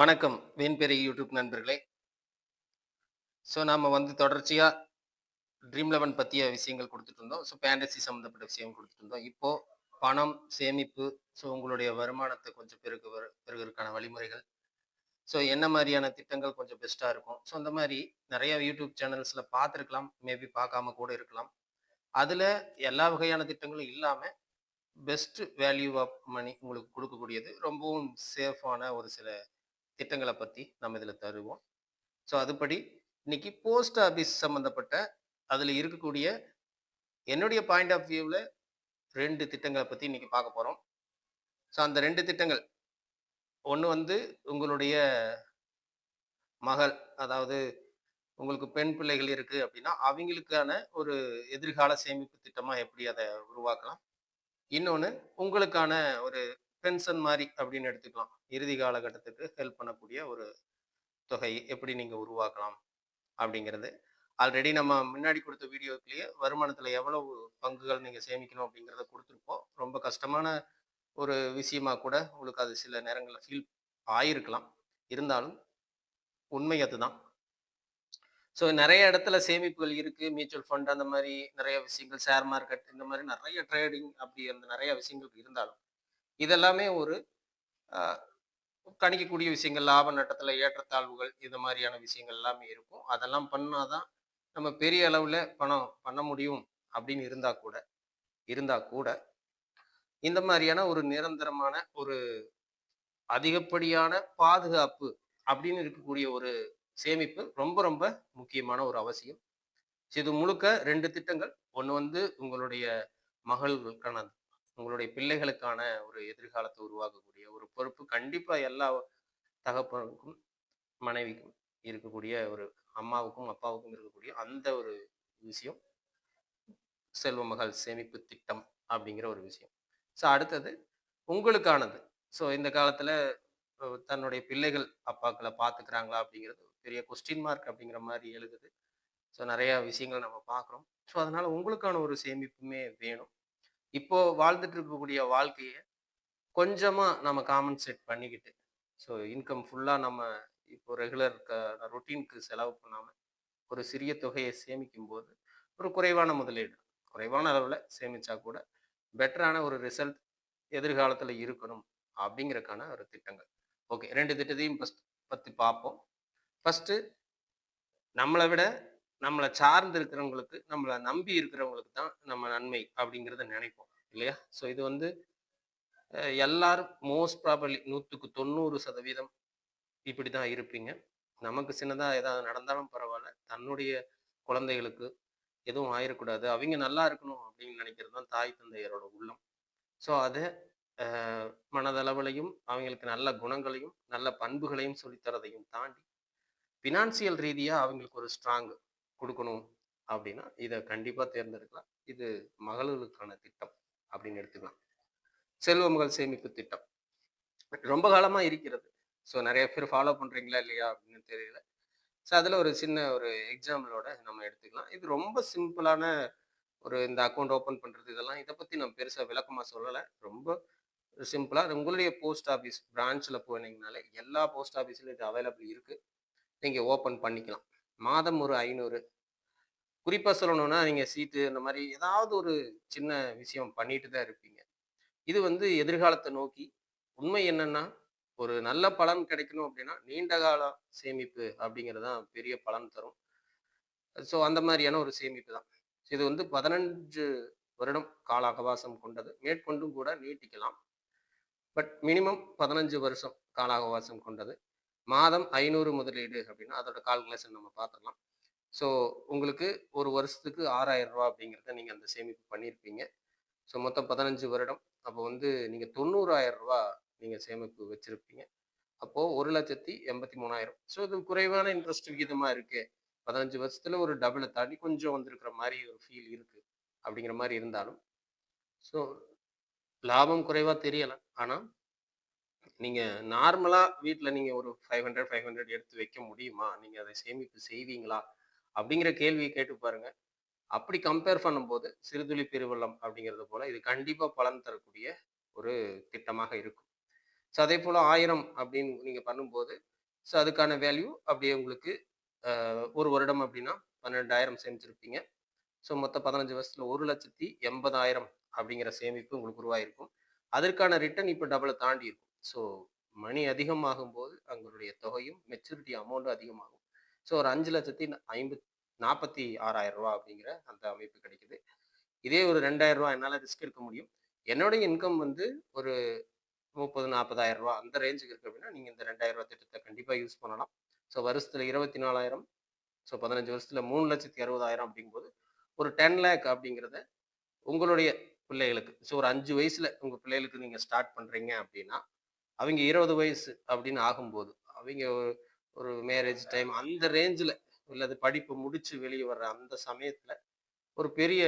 வணக்கம் வீண்பெரி யூடியூப் நண்பர்களே. ஸோ நாம் வந்து தொடர்ச்சியாக ட்ரீம் லெவன் பற்றிய விஷயங்கள் கொடுத்துட்டு இருந்தோம். ஸோ ஃபேண்டசி சம்மந்தப்பட்ட விஷயம் கொடுத்துட்டு இருந்தோம். இப்போது பணம் சேமிப்பு ஸோ உங்களுடைய வருமானத்தை கொஞ்சம் பெருகு பெருகிறதுக்கான வழிமுறைகள். ஸோ என்ன மாதிரியான திட்டங்கள் கொஞ்சம் பெஸ்ட்டாக இருக்கும். ஸோ அந்த மாதிரி நிறைய யூடியூப் சேனல்ஸில் பார்த்துருக்கலாம். மேபி பார்க்காம கூட இருக்கலாம். அதில் எல்லா வகையான திட்டங்களும் இல்லாமல் பெஸ்ட் வேல்யூ ஆஃப் மணி உங்களுக்கு கொடுக்கக்கூடியது. ரொம்பவும் சேஃபான ஒரு சில திட்டங்களை பற்றி நம்ம இதில் தருவோம். ஸோ அதுபடி இன்னைக்கு போஸ்ட் ஆஃபீஸ் சம்மந்தப்பட்ட அதில் இருக்கக்கூடிய என்னுடைய பாயிண்ட் ஆஃப் வியூவில் ரெண்டு திட்டங்களை பற்றி இன்னைக்கு பார்க்க போகிறோம் ஸோ அந்த ரெண்டு திட்டங்கள் ஒன்று வந்து உங்களுடைய மகள் அதாவது உங்களுக்கு பெண் பிள்ளைகள் இருக்குது அப்படின்னா அவங்களுக்கான ஒரு எதிர்கால சேமிப்பு திட்டமாக எப்படி அதை உருவாக்கலாம்? இன்னொன்று உங்களுக்கான ஒரு பென்ஷன் மாதிரி அப்படின்னு எடுத்துக்கலாம். இறுதி காலகட்டத்துக்கு ஹெல்ப் பண்ணக்கூடிய ஒரு தொகை எப்படி நீங்கள் உருவாக்கலாம் அப்படிங்கிறது. ஆல்ரெடி நம்ம முன்னாடி கொடுத்த வீடியோக்குள்ளேயே வருமானத்தில் எவ்வளவு பங்குகள் நீங்கள் சேமிக்கணும் அப்படிங்கிறத கொடுத்துருப்போம். ரொம்ப கஷ்டமான ஒரு விஷயமா கூட உங்களுக்கு அது சில நேரங்களில் ஃபீல் ஆயிருக்கலாம். இருந்தாலும் உண்மை அதுதான். ஸோ நிறைய இடத்துல சேமிப்புகள் இருக்குது மியூச்சுவல் ஃபண்ட் அந்த மாதிரி நிறைய விஷயங்கள் ஷேர் மார்க்கெட் இந்த மாதிரி நிறைய ட்ரேடிங் அப்படி அந்த நிறைய விஷயங்கள் இருந்தாலும் இதெல்லாமே ஒரு ஆஹ், கணிக்கக்கூடிய விஷயங்கள் லாப நட்டத்தில் ஏற்றத்தாழ்வுகள் இந்த மாதிரியான விஷயங்கள் எல்லாமே இருக்கும். அதெல்லாம் பண்ணாதான் நம்ம பெரிய அளவில் பணம் பண்ண முடியும் அப்படின்னு இருந்தா கூட இருந்தால் கூட இந்த மாதிரியான ஒரு நிரந்தரமான ஒரு அதிகப்படியான பாதுகாப்பு அப்படின்னு இருக்கக்கூடிய ஒரு சேமிப்பு ரொம்ப ரொம்ப முக்கியமான ஒரு அவசியம். இது முழுக்க ரெண்டு திட்டங்கள். ஒன்று வந்து உங்களுடைய மகள்களுக்கான உங்களுடைய பிள்ளைகளுக்கான ஒரு எதிர்காலத்தை உருவாக்கக்கூடிய ஒரு பொறுப்பு கண்டிப்பா எல்லா தகப்பனுக்கும் மனைவிக்கும் இருக்கக்கூடிய ஒரு அம்மாவுக்கும் அப்பாவுக்கும் இருக்கக்கூடிய அந்த ஒரு விஷயம். செல்வ மகள் சேமிப்பு திட்டம் அப்படிங்கிற ஒரு விஷயம். ஸோ அடுத்தது உங்களுக்கானது. ஸோ இந்த காலத்துல தன்னுடைய பிள்ளைகள் அப்பாக்களை பார்த்துக்கிறாங்களா அப்படிங்கிறது பெரிய கொஸ்டின் மார்க் அப்படிங்கிற மாதிரி எழுதுது. ஸோ நிறைய விஷயங்கள் நம்ம பார்க்குறோம். ஸோ அதனால உங்களுக்கான ஒரு சேமிப்புமே வேணும். இப்போ வாழ்ந்துட்டு இருக்கக்கூடிய வாழ்க்கையை கொஞ்சமா நம்ம காமன்சேட் பண்ணிக்கிட்டு ஸோ இன்கம் ஃபுல்லா நம்ம இப்போ ரெகுலர் ரொட்டீனுக்கு செலவு பண்ணாம ஒரு சிறிய தொகையை சேமிக்கும் போது ஒரு குறைவான முதலீடு குறைவான அளவில் சேமிச்சா கூட பெட்டரான ஒரு ரிசல்ட் எதிர்காலத்தில் இருக்கணும் அப்படிங்கிறக்கான ஒரு திட்டங்கள். ஓகே ரெண்டு திட்டத்தையும் ஃபஸ்ட் பற்றி பார்ப்போம். ஃபஸ்ட்டு நம்மளை விட நம்மளை சார்ந்து இருக்கிறவங்களுக்கு நம்மளை நம்பி இருக்கிறவங்களுக்கு தான் நம்ம நன்மை அப்படிங்கிறத நினைப்போம் இல்லையா? ஸோ இது வந்து அஹ், எல்லாரும் மோஸ்ட் ப்ராபர்லி நூற்றுக்கு தொண்ணூறு சதவீதம் இப்படி தான் இருப்பீங்க. நமக்கு சின்னதாக ஏதாவது நடந்தாலும் பரவாயில்ல. தன்னுடைய குழந்தைகளுக்கு எதுவும் ஆயிடக்கூடாது அவங்க நல்லா இருக்கணும் அப்படின்னு நினைக்கிறது தான் தாய் தந்தையரோட உள்ளம். ஸோ அதை மனதளவுலையும் அவங்களுக்கு நல்ல குணங்களையும் நல்ல பண்புகளையும் சொல்லித்தரதையும் தாண்டி ஃபினான்சியல் ரீதியாக அவங்களுக்கு ஒரு ஸ்ட்ராங் கொடுக்கணும் அப்படின்னா இதை கண்டிப்பாக தேர்ந்தெடுக்கலாம். இது மகளிர்களுக்கான திட்டம் அப்படின்னு எடுத்துக்கலாம். செல்வ மகள் சேமிப்பு திட்டம். ரொம்ப காலமாக இருக்கிறது. ஸோ நிறைய பேர் ஃபாலோ பண்ணுறீங்களா இல்லையா அப்படின்னு தெரியல. ஸோ அதில் ஒரு சின்ன ஒரு எக்ஸாம்பிளோட நம்ம எடுத்துக்கலாம். இது ரொம்ப சிம்பிளான ஒரு இந்த அக்கௌண்ட் ஓப்பன் பண்ணுறது இதெல்லாம் இதை பற்றி நம்ம பெருசாக விளக்கமாக சொல்லலை. ரொம்ப சிம்பிளாக உங்களுடைய போஸ்ட் ஆஃபீஸ் பிரான்ச்சில் போனீங்கனாலே எல்லா போஸ்ட் ஆஃபீஸ்லையும் இது அவைலபிள் இருக்குது நீங்கள் ஓப்பன் பண்ணிக்கலாம். மாதம் ஒரு ஐநூறு குறிப்பாக சொல்லணும்னா நீங்கள் சீட்டு இந்த மாதிரி ஏதாவது ஒரு சின்ன விஷயம் பண்ணிட்டு தான் இருப்பீங்க. இது வந்து எதிர்காலத்தை நோக்கி உண்மை என்னன்னா ஒரு நல்ல பலன் கிடைக்கணும் அப்படின்னா நீண்ட கால சேமிப்பு அப்படிங்கிறது தான் பெரிய பலன் தரும். ஸோ அந்த மாதிரியான ஒரு சேமிப்பு தான். இது வந்து பதினஞ்சு வருடம் கால அவகாசம் கொண்டது. மேற்கொண்டும் கூட நீட்டிக்கலாம். பட் மினிமம் பதினஞ்சு வருஷம் கால அவகாசம் கொண்டது. மாதம் ஐநூறு முதலீடு அப்படின்னா அதோட கால்குலேஷன் நம்ம பார்த்துக்கலாம் ஸோ உங்களுக்கு ஒரு வருஷத்துக்கு ஆறாயிரம் ரூபா அப்படிங்கிறத நீங்கள் அந்த சேமிப்பு பண்ணியிருப்பீங்க ஸோ மொத்தம் பதினஞ்சு வருடம். அப்போ வந்து நீங்கள் தொண்ணூறாயிரம் ரூபா நீங்கள் சேமிப்பு வச்சுருப்பீங்க. அப்போது ஒரு லட்சத்தி எண்பத்தி மூணாயிரம். ஸோ இது குறைவான இன்ட்ரெஸ்ட் விகிதமாக இருக்கு. பதினஞ்சு வருஷத்தில் ஒரு டபுளை தாண்டி கொஞ்சம் வந்திருக்கிற மாதிரி ஒரு ஃபீல் இருக்குது அப்படிங்கிற மாதிரி இருந்தாலும். ஸோ லாபம் குறைவாக தெரியலை. ஆனால் நீங்கள் நார்மலாக வீட்டில் நீங்கள் ஒரு ஃபைவ் ஹண்ட்ரட் ஃபைவ் ஹண்ட்ரட் எடுத்து வைக்க முடியுமா? நீங்கள் அதை சேமிப்பு செய்வீங்களா? அப்படிங்கிற கேள்வியை கேட்டு பாருங்க. அப்படி கம்பேர் பண்ணும்போது சிறுதுளி பெருவெள்ளம் அப்படிங்கிறது போல இது கண்டிப்பாக பலன் தரக்கூடிய ஒரு திட்டமாக இருக்கும். ஸோ அதே போல் ஆயிரம் அப்படின்னு நீங்கள் பண்ணும்போது ஸோ அதுக்கான வேல்யூ அப்படியே உங்களுக்கு ஒரு வருடம் அப்படின்னா பன்னெண்டாயிரம் சேமிச்சிருப்பீங்க. ஸோ மொத்தம் பதினஞ்சு வருஷத்தில் ஒரு லட்சத்தி எண்பதாயிரம் அப்படிங்கிற சேமிப்பு உங்களுக்கு உருவாயிருக்கும். அதற்கான ரிட்டர்ன் இப்போ டபுளை தாண்டி இருக்கும். ஸோ மணி அதிகமாகும் போது அவங்களுடைய தொகையும் மெச்சூரிட்டி அமௌண்ட்டும் அதிகமாகும். ஸோ ஒரு அஞ்சு லட்சத்தி ஐம்பத் நாற்பத்தி ஆறாயிரம் ரூபா அப்படிங்கிற அந்த அமைப்பு கிடைக்குது. இதே ஒரு ரெண்டாயிரம் ரூபா என்னால் ரிஸ்க் எடுக்க முடியும். என்னுடைய இன்கம் வந்து ஒரு முப்பது நாற்பதாயிரம் ரூபா அந்த ரேஞ்சுக்கு இருக்கு அப்படின்னா நீங்கள் இந்த ரெண்டாயிரம் ரூபா திட்டத்தை கண்டிப்பாக யூஸ் பண்ணலாம். ஸோ வருஷத்தில் இருபத்தி நாலாயிரம் ஸோ பதினஞ்சு வருஷத்தில் மூணு லட்சத்தி அறுபதாயிரம் அப்படிங்கும்போது ஒரு டென் லேக் அப்படிங்கிறத உங்களுடைய பிள்ளைகளுக்கு ஸோ ஒரு அஞ்சு வயசில் உங்கள் பிள்ளைகளுக்கு நீங்கள் ஸ்டார்ட் பண்ணுறீங்க அப்படின்னா அவங்க இருபது வயசு அப்படின்னு ஆகும்போது அவங்க ஒரு- மேரேஜ் டைம் அந்த ரேஞ்சில் அல்லது படிப்பு முடிச்சு வெளியே வர்ற அந்த சமயத்தில் ஒரு பெரிய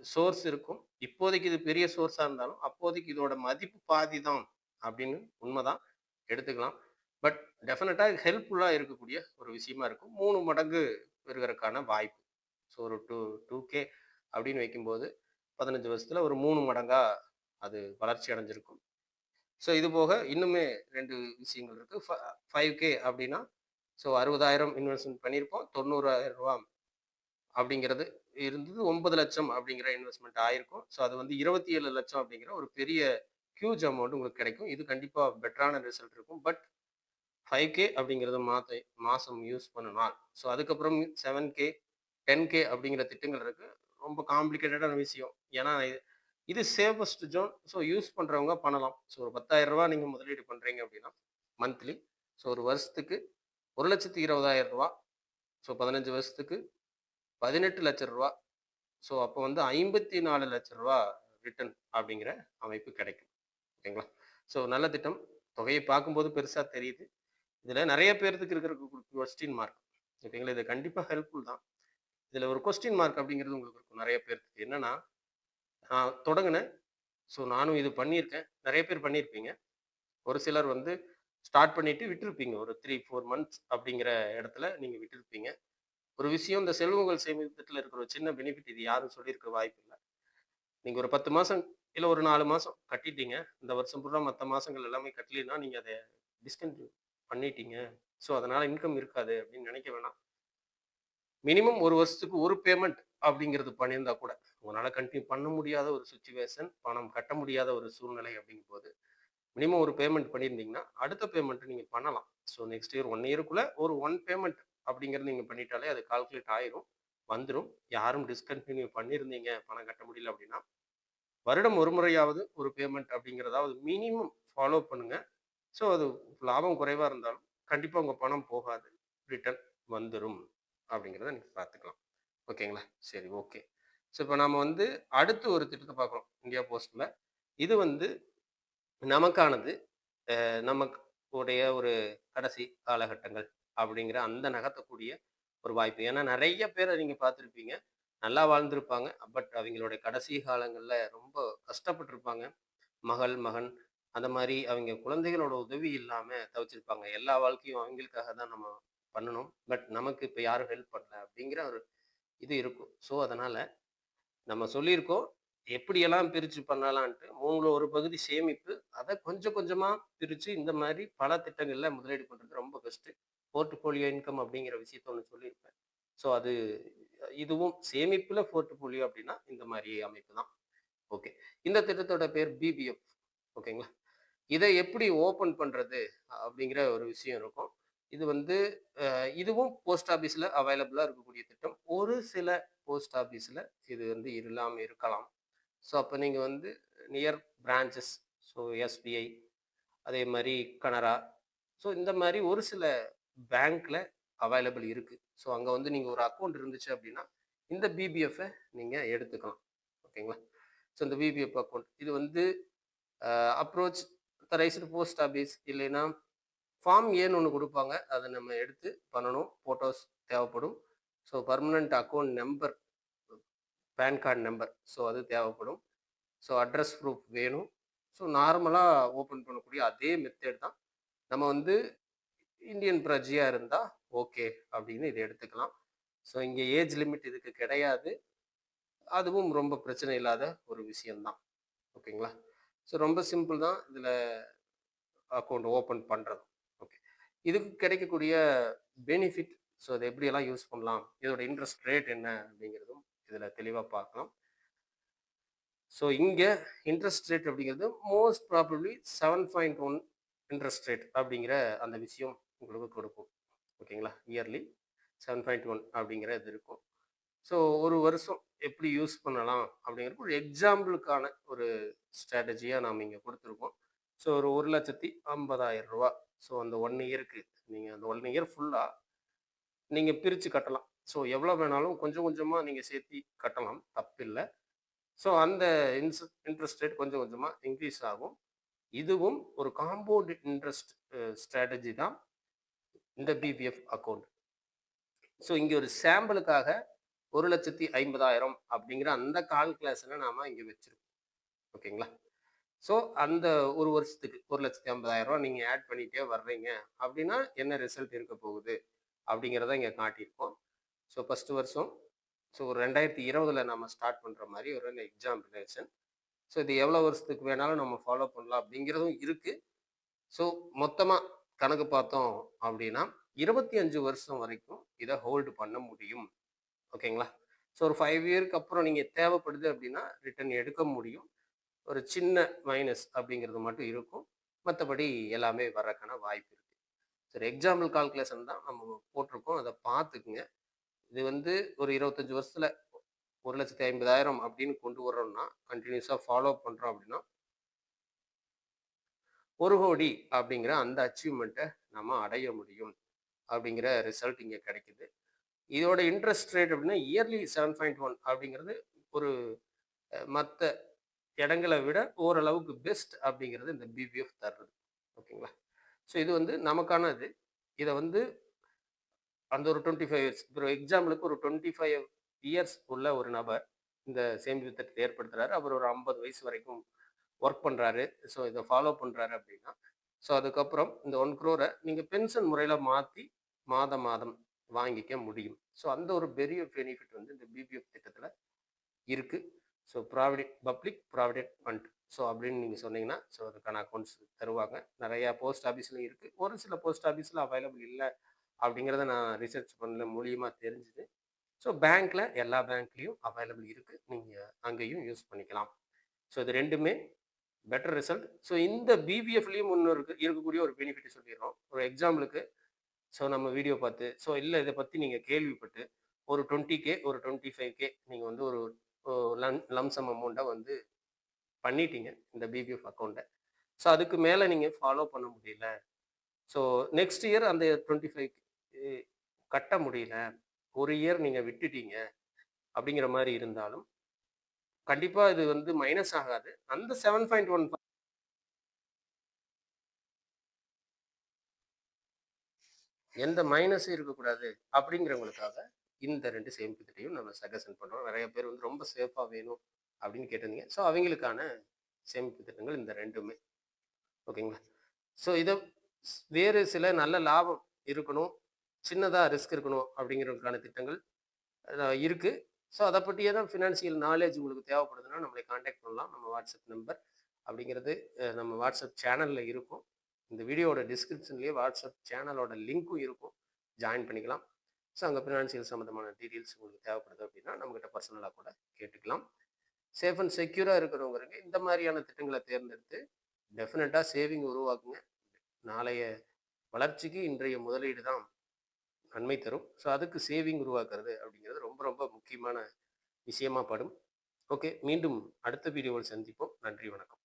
சோர்ஸ் இருக்கும். இப்போதைக்கு இது பெரிய சோர்ஸாக இருந்தாலும் அப்போதைக்கு இதோட மதிப்பு பாதி தான் அப்படின்னு உண்மைதான். எடுத்துக்கலாம். பட் டெஃபினட்டாக ஹெல்ப்ஃபுல்லாக இருக்கக்கூடிய ஒரு விஷயமா இருக்கும். மூணு மடங்கு பெறுகிறதுக்கான வாய்ப்பு. ஸோ ஒரு டூ டூ கே அப்படின்னு வைக்கும்போது பதினஞ்சு வருஷத்தில் ஒரு மூணு மடங்காக அது வளர்ச்சி அடைஞ்சிருக்கும். ஸோ இது போக இன்னுமே ரெண்டு விஷயங்கள் இருக்குது ஃபைவ் கே அப்படின்னா ஸோ அறுபதாயிரம் இன்வெஸ்ட்மெண்ட் பண்ணியிருப்போம். தொண்ணூறாயிரம் ரூபா அப்படிங்கிறது இருந்தது. ஒன்பது லட்சம் அப்படிங்கிற இன்வெஸ்ட்மெண்ட் ஆயிருக்கும். ஸோ அது வந்து இருபத்தி ஏழு லட்சம் அப்படிங்கிற ஒரு பெரிய ஹியூஜ் அமௌண்ட் உங்களுக்கு கிடைக்கும். இது கண்டிப்பாக பெட்டரான ரிசல்ட் இருக்கும். பட் ஃபைவ் கே அப்படிங்கிறது மாத மாதம் யூஸ் பண்ணுனால். ஸோ அதுக்கப்புறம் செவன் கே டென் கே அப்படிங்கிற திட்டங்கள் இருக்குது ரொம்ப காம்ப்ளிகேட்டடான விஷயம். ஏன்னா இது சேஃபஸ்ட் ஜோன் ஸோ யூஸ் பண்ணுறவங்க பண்ணலாம். ஸோ ஒரு பத்தாயிரம் ரூபா நீங்கள் முதலீடு பண்ணுறீங்க அப்படின்னா மந்த்லி ஸோ ஒரு வருஷத்துக்கு ஒரு லட்சத்தி இருபதாயிரம் ரூபா ஸோ பதினஞ்சு வருஷத்துக்கு பதினெட்டு லட்சம் ரூபா ஸோ அப்போ வந்து ஐம்பத்தி நாலு லட்சம் ரூபா ரிட்டர்ன் அப்படிங்கிற அமைப்பு கிடைக்கும். ஓகேங்களா? ஸோ நல்ல திட்டம். தொகையை பார்க்கும்போது பெருசாக தெரியுது. இதில் நிறைய பேர்த்துக்கு இருக்கிற கொஸ்டின் மார்க் ஓகேங்களா? இது கண்டிப்பாக ஹெல்ப்ஃபுல் தான். இதில் ஒரு கொஸ்டின் மார்க் அப்படிங்கிறது உங்களுக்கு இருக்கும். நிறைய பேர்த்துக்கு. என்னன்னா நான் தொடங்கினேன். ஸோ நானும் இது பண்ணியிருக்கேன். நிறைய பேர் பண்ணியிருப்பீங்க. ஒரு சிலர் வந்து ஸ்டார்ட் பண்ணிட்டு விட்டுருப்பீங்க. ஒரு த்ரீ ஃபோர் மந்த்ஸ் அப்படிங்கிற இடத்துல நீங்கள் விட்டுருப்பீங்க. ஒரு விஷயம் இந்த செல்வங்கள் சேமிப்பத்தில் இருக்கிற ஒரு சின்ன பெனிஃபிட் இது யாரும் சொல்லியிருக்க வாய்ப்பு இல்லை. நீங்கள் ஒரு பத்து மாதம் இல்லை ஒரு நாலு மாதம் கட்டிட்டீங்க. இந்த வருஷம் பூரா மற்ற மாதங்கள் எல்லாமே கட்டலைன்னா நீங்கள் அதை டிஸ்கண்டினியூ பண்ணிட்டீங்க. ஸோ அதனால் இன்கம் இருக்காது அப்படின்னு நினைக்க வேணாம். மினிமம் ஒரு வருஷத்துக்கு ஒரு பேமெண்ட் அப்படிங்கிறது பண்ணியிருந்தா கூட. உங்களால் கண்டினியூ பண்ண முடியாத ஒரு சுச்சுவேஷன் பணம் கட்ட முடியாத ஒரு சூழ்நிலை அப்படிங்கும் போது மினிமம் ஒரு பேமெண்ட் பண்ணியிருந்தீங்கன்னா அடுத்த பேமெண்ட்டு நீங்கள் பண்ணலாம். ஸோ நெக்ஸ்ட் இயர் ஒன் இயருக்குள்ளே ஒரு ஒன் பேமெண்ட் அப்படிங்கிறது நீங்கள் பண்ணிட்டாலே அது கால்குலேட் ஆயிரும் வந்துடும் யாரும் டிஸ்கண்டினியூ பண்ணியிருந்தீங்க பணம் கட்ட முடியல அப்படின்னா வருடம் ஒரு முறையாவது ஒரு பேமெண்ட் அப்படிங்கிறதாவது மினிமம் ஃபாலோ பண்ணுங்க. ஸோ அது லாபம் குறைவாக இருந்தாலும் கண்டிப்பாக உங்கள் பணம் போகாது. ரிட்டர்ன் வந்துடும் அப்படிங்கிறத நீங்கள் பார்த்துக்கலாம். ஓகேங்களா? சரி ஓகே. ஸோ இப்போ நம்ம வந்து அடுத்து ஒரு திட்டத்தை பார்க்குறோம் இந்தியா போஸ்ட்டில் இது வந்து நமக்கானது அஹ் நமக்கு உடைய ஒரு கடைசி காலகட்டங்கள் அப்படிங்கிற அந்த நகர்த்தக்கூடிய ஒரு வாய்ப்பு. ஏன்னா நிறைய பேரை நீங்கள் பார்த்துருப்பீங்க நல்லா வாழ்ந்திருப்பாங்க பட் அவங்களுடைய கடைசி காலங்களில் ரொம்ப கஷ்டப்பட்டிருப்பாங்க. மகள் மகன் அந்த மாதிரி அவங்க குழந்தைகளோட உதவி இல்லாமல் தவிச்சிருப்பாங்க. எல்லா வாழ்க்கையும் அவங்களுக்காக தான் நம்ம பண்ணணும். பட் நமக்கு இப்போ யாரும் ஹெல்ப் பண்ணல அப்படிங்கிற ஒரு இது இருக்கும். ஸோ அதனால் நம்ம சொல்லியிருக்கோம். எப்படியெல்லாம் பிரித்து பண்ணலான்ட்டு மூணுல ஒரு பகுதி சேமிப்பு அதை கொஞ்சம் கொஞ்சமாக பிரித்து இந்த மாதிரி பல திட்டங்களில் முதலீடு பண்ணுறது ரொம்ப பெஸ்ட்டு போர்ட்ஃபோலியோ இன்கம் அப்படிங்கிற விஷயத்த ஒன்று சொல்லியிருப்பேன். ஸோ அது இதுவும் சேமிப்பில் போர்ட்ஃபோலியோ அப்படின்னா இந்த மாதிரி அமைப்பு தான். ஓகே. இந்த திட்டத்தோட பேர் பிபிஎஃப் ஓகேங்களா? இதை எப்படி ஓப்பன் பண்ணுறது அப்படிங்கிற ஒரு விஷயம் இருக்கும். இது வந்து இதுவும் போஸ்ட் ஆஃபீஸில் அவைலபிளாக இருக்கக்கூடிய திட்டம். ஒரு சில போஸ்ட் ஆஃபீஸில் இது வந்து இல்லாமல் இருக்கலாம். ஸோ அப்போ நீங்கள் வந்து நியர் பிரான்ச்சஸ் ஸோ எஸ்பிஐ அதே மாதிரி கனரா. ஸோ இந்த மாதிரி ஒரு சில பேங்க்கில் அவைலபிள் இருக்குது ஸோ அங்கே வந்து நீங்கள் ஒரு அக்கௌண்ட் இருந்துச்சு அப்படின்னா இந்த பிபிஎஃப்பை நீங்கள் எடுத்துக்கலாம். ஓகேங்களா? ஸோ இந்த பிபிஎஃப் அக்கௌண்ட் இது வந்து அப்ரோச் தரைஸ்டு போஸ்ட் ஆஃபீஸ் இல்லைன்னா ஃபார்ம் ஏன்னு ஒன்று கொடுப்பாங்க. அதை நம்ம எடுத்து பண்ணணும். ஃபோட்டோஸ் தேவைப்படும். So permanent account number pan card number so அது தேவைப்படும். ஸோ அட்ரஸ் ப்ரூஃப் வேணும். ஸோ நார்மலாக ஓப்பன் பண்ணக்கூடிய அதே மெத்தேட் தான். நம்ம வந்து இந்தியன் பிரஜையாக இருந்தால் ஓகே அப்படின்னு இதை எடுத்துக்கலாம். ஸோ இங்கே ஏஜ் லிமிட் இதுக்கு கிடையாது. அதுவும் ரொம்ப பிரச்சனை இல்லாத ஒரு விஷயம்தான். ஓகேங்களா ஸோ ரொம்ப சிம்பிள் தான் இதில் அக்கௌண்ட் ஓப்பன் பண்ணுறது இதுக்கு கிடைக்கக்கூடிய பெனிஃபிட் ஸோ அதை எப்படியெல்லாம் யூஸ் பண்ணலாம் இதோட இன்ட்ரெஸ்ட் ரேட் என்ன அப்படிங்கிறதும் இதில் தெளிவாக பார்க்கலாம். ஸோ இங்கே இன்ட்ரெஸ்ட் ரேட் அப்படிங்கிறது most probably seven point one interest rate அப்படிங்கிற அந்த விஷயம் உங்களுக்கு கொடுக்கும். ஓகேங்களா இயர்லி செவன் பாயிண்ட் ஒன் அப்படிங்கிற இது இருக்கும். ஸோ ஒரு வருஷம் எப்படி யூஸ் பண்ணலாம் அப்படிங்கிறது ஒரு எக்ஸாம்பிளுக்கான ஒரு ஸ்ட்ராட்டஜியாக நாம் இங்கே கொடுத்துருக்கோம். ஸோ ஒரு ஒரு லட்சத்தி ஐம்பதாயிரம் ரூபா ஸோ அந்த ஒன் இயருக்கு நீங்கள் அந்த ஒன் இயர் ஃபுல்லாக நீங்கள் பிரித்து கட்டலாம். ஸோ எவ்வளோ வேணாலும் கொஞ்சம் கொஞ்சமாக நீங்கள் சேர்த்து கட்டலாம். தப்பில்லை. ஸோ அந்த இன்ஸ் இன்ட்ரெஸ்ட் ரேட் கொஞ்சம் கொஞ்சமாக இன்க்ரீஸ் ஆகும். இதுவும் ஒரு காம்பவுண்ட் இன்ட்ரெஸ்ட் ஸ்ட்ராட்டஜி தான் இந்த பிபிஎஃப் அக்கௌண்ட் ஸோ இங்கே ஒரு சாம்பிளுக்காக ஒரு லட்சத்தி ஐம்பதாயிரம் அப்படிங்கிற அந்த கால்குலேஷனை நாம இங்கே வச்சிருக்கோம். ஓகேங்களா ஸோ அந்த ஒரு வருஷத்துக்கு ஒரு லட்சத்தி ஐம்பதாயிரம் ரூபா நீங்கள் ஆட் பண்ணிகிட்டே வர்றீங்க. அப்படின்னா என்ன ரிசல்ட் இருக்க போகுது? அப்படிங்கிறத இங்கே காட்டியிருக்கோம். ஸோ ஃபஸ்ட்டு வருஷம். ஸோ ஒரு ரெண்டாயிரத்தி இருபதில் நம்ம ஸ்டார்ட் பண்ணுற மாதிரி ஒரு எக்ஸாம்பினேஷன் ஸோ இது எவ்வளோ வருஷத்துக்கு வேணாலும் நம்ம ஃபாலோ பண்ணலாம் அப்படிங்கிறதும் இருக்குது ஸோ மொத்தமாக கணக்கு பார்த்தோம் அப்படின்னா இருபத்தி அஞ்சு வருஷம் வரைக்கும் இதை ஹோல்டு பண்ண முடியும். ஓகேங்களா ஸோ ஒரு ஃபைவ் இயருக்கு அப்புறம் நீங்கள் தேவைப்படுது அப்படின்னா ரிட்டர்ன் எடுக்க முடியும். ஒரு சின்ன மைனஸ் அப்படிங்கிறது மட்டும் இருக்கும். மற்றபடி எல்லாமே வர்றதுக்கான வாய்ப்பு இருக்குது சரி எக்ஸாம்பிள் கால்குலேஷன் தான் நம்ம போட்டிருக்கோம். அதை பார்த்துக்குங்க. இது வந்து ஒரு இருபத்தஞ்சி வருஷத்தில் ஒரு லட்சத்தி ஐம்பதாயிரம் அப்படின்னு கொண்டு வர்றோம்னா கண்டினியூஸாக ஃபாலோ பண்ணுறோம் அப்படின்னா ஒரு கோடி அப்படிங்கிற அந்த அச்சீவ்மெண்ட்டை நம்ம அடைய முடியும் அப்படிங்கிற ரிசல்ட் இங்கே கிடைக்குது. இதோட இன்ட்ரெஸ்ட் ரேட் அப்படின்னா இயர்லி செவன் பாயிண்ட் ஒன் அப்படிங்கிறது ஒரு மற்ற இடங்களை விட ஓரளவுக்கு பெஸ்ட் அப்படிங்கிறது இந்த பிபிஎஃப் தர்றது. ஓகேங்களா? ஸோ இது வந்து நமக்கான இது இதை வந்து அந்த ஒரு டுவெண்ட்டி ஃபைவ் இயர்ஸ் இப்போ எக்ஸாம்பிளுக்கு ஒரு டுவெண்ட்டி ஃபைவ் இயர்ஸ் உள்ள ஒரு நபர் இந்த சேமிப்பு திட்டத்தை ஏற்படுத்துறாரு. அவர் ஒரு ஐம்பது வயசு வரைக்கும் ஒர்க் பண்ணுறாரு ஸோ இதை ஃபாலோ பண்ணுறாரு அப்படின்னா ஸோ அதுக்கப்புறம் இந்த ஒன் க்ரோரை நீங்கள் பென்ஷன் முறையில் மாற்றி மாதம் மாதம் வாங்கிக்க முடியும். ஸோ அந்த ஒரு பெரிய பெனிஃபிட் வந்து இந்த பிபிஎஃப் திட்டத்தில் இருக்குது so provident public provident fund so அப்படின்னு நீங்கள் சொன்னீங்கன்னா ஸோ அதுக்கான அக்கௌண்ட்ஸ் தருவாங்க. நிறையா போஸ்ட் ஆஃபீஸ்லையும் இருக்குது ஒரு சில போஸ்ட் ஆஃபீஸில் அவைலபிள் இல்லை அப்படிங்கிறத நான் ரிசர்ச் பண்ணல மூலியமாக தெரிஞ்சுது. ஸோ பேங்க்கில் எல்லா பேங்க்லேயும் அவைலபிள் இருக்குது நீங்கள் அங்கேயும் யூஸ் பண்ணிக்கலாம். ஸோ இது ரெண்டுமே பெட்டர் ரிசல்ட் ஸோ இந்த பிபிஎஃப்லேயும் ஒன்று இருக்கு. இருக்கக்கூடிய ஒரு பெனிஃபிட் சொல்லிடுறோம். ஒரு எக்ஸாம்பிளுக்கு ஸோ நம்ம வீடியோ பார்த்து ஸோ இல்லை இதை பற்றி நீங்கள் கேள்விப்பட்டு ஒரு டுவெண்ட்டி கே ஒரு டுவெண்ட்டி ஃபைவ் கே நீங்கள் வந்து ஒரு லம் லம்சம் அமௌண்ட்டை வந்து பண்ணிட்டீங்க இந்த பிபிஎஃப் அக்கௌண்ட்டை ஸோ அதுக்கு மேலே நீங்கள் ஃபாலோ பண்ண முடியல. ஸோ நெக்ஸ்ட் இயர் அந்த டுவெண்ட்டி ஃபைவ் கட்ட முடியல. ஒரு இயர் நீங்கள் விட்டுட்டீங்க அப்படிங்கிற மாதிரி இருந்தாலும் கண்டிப்பாக இது வந்து மைனஸ் ஆகாது. அந்த செவன் பாயிண்ட் ஒன் எந்த மைனஸும் இருக்கக்கூடாது அப்படிங்கிறவங்களுக்காக இந்த ரெண்டு சேமிப்பு திட்டையும் நம்ம சஜஷன் பண்ணுறோம் நிறைய பேர் வந்து ரொம்ப சேஃபாக வேணும் அப்படின்னு கேட்டிருந்தீங்க. ஸோ அவங்களுக்கான சேமிப்பு திட்டங்கள் இந்த ரெண்டுமே. ஓகேங்களா? ஸோ இதை வேறு சில நல்ல லாபம் இருக்கணும் சின்னதாக ரிஸ்க் இருக்கணும் அப்படிங்கிறதுக்கான திட்டங்கள் இருக்குது ஸோ அதை பற்றியே தான் ஃபினான்சியல் நாலேஜ் உங்களுக்கு தேவைப்படுதுன்னா நம்மளை காண்டாக்ட் பண்ணலாம். நம்ம வாட்ஸ்அப் நம்பர் அப்படிங்கிறது நம்ம வாட்ஸ்அப் சேனலில் இருக்கும். இந்த வீடியோட டிஸ்கிரிப்ஷன்லேயே வாட்ஸ்அப் சேனலோட லிங்க்கும் இருக்கும். ஜாயின் பண்ணிக்கலாம். ஸோ அங்கே ஃபினான்சியல் சம்மந்தமான டீட்டெயில்ஸ் உங்களுக்கு தேவைப்படுது அப்படின்னா நம்மகிட்ட பர்சனலாக கூட கேட்டுக்கலாம். சேஃப் அண்ட் செக்யூராக இருக்கிறவங்களுக்கு இந்த மாதிரியான திட்டங்களை தேர்ந்தெடுத்து டெஃபினட்டாக சேவிங் உருவாக்குங்க. நாளைய வளர்ச்சிக்கு இன்றைய முதலீடு தான் நன்மை தரும். ஸோ அதுக்கு சேவிங் உருவாக்குறது அப்படிங்கிறது ரொம்ப ரொம்ப முக்கியமான விஷயமா படும். ஓகே மீண்டும் அடுத்த வீடியோவில் சந்திப்போம். நன்றி வணக்கம்.